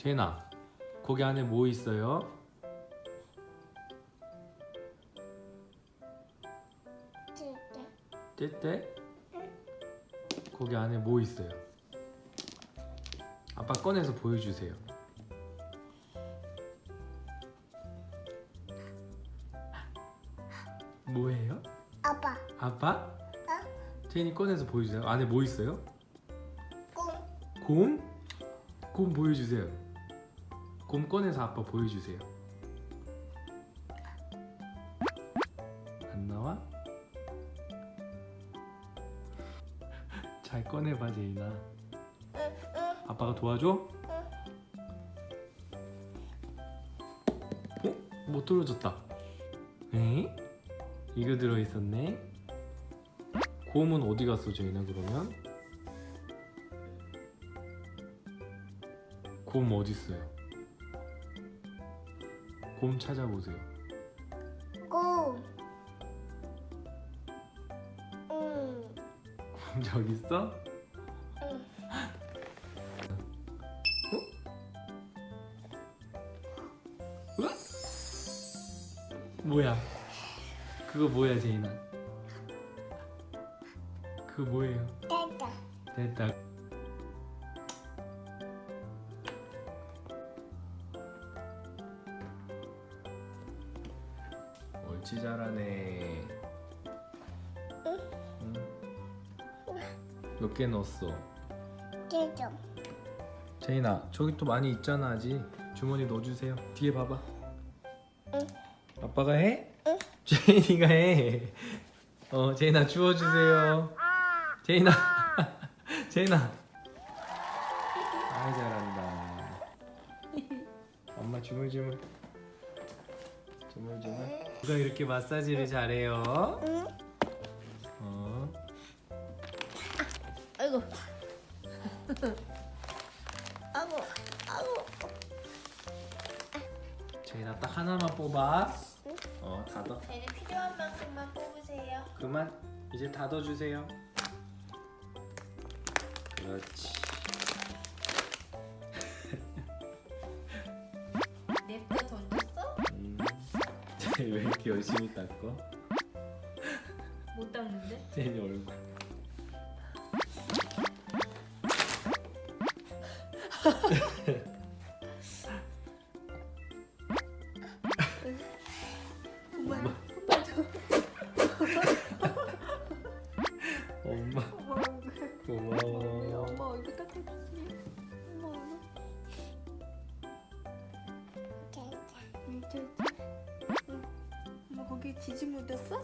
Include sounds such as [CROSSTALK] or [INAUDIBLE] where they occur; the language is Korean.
제인아 거기 안에 뭐 있어요? 떼떼? 거기 안에 뭐 있어요? 아빠 꺼내서 보여주세요. 뭐예요? 아빠 아빠? 어? 제인이 꺼내서 보여주세요. 안에 뭐 있어요? 꽁 곰? 곰 보여주세요. 곰 꺼내서 아빠 보여주세요. 안 나와? 잘 꺼내봐 제인아. 아빠가 도와줘? 어? 못 떨어졌다. 에? 이거 들어있었네? 곰은 어디 갔어 제인아 그러면? 곰 어디 있어요? 곰 찾아보세요. 꽁 응. 곰 [LAUGHS] 저기 있어? 응. 어? 뭐야? 그거 뭐야 제인아? 그거 뭐예요? 됐다 됐다. 옳지 잘하네. 응. 몇 개 넣었어? 깨져 제인아 저기 또 많이 있잖아 아직 주머니 넣어주세요 뒤에 봐봐 응. 아빠가 해? 응. 제인이가 해 어 제인아 주워주세요 제인아 [LAUGHS] 제인아 아이 잘한다 엄마 주물주물 주물주물 누가 이렇게 마사지를 잘해요? 응. 어 아이고 아이고 아이고 제인아 딱 하나만 뽑아 어 닫아 제일 필요한 만큼만 뽑으세요 그만 이제 닫아 주세요. 그렇지. 냅다 던졌어? 음. [LAUGHS] 쟤왜 이렇게 열심히 닦어? 못 닦는데? 쟤네 얼굴. 엄마 엄마 엄마 고마워. 엄마 얼굴 닦아주지 엄마 얼굴 엄마 거기 지지 묻었어?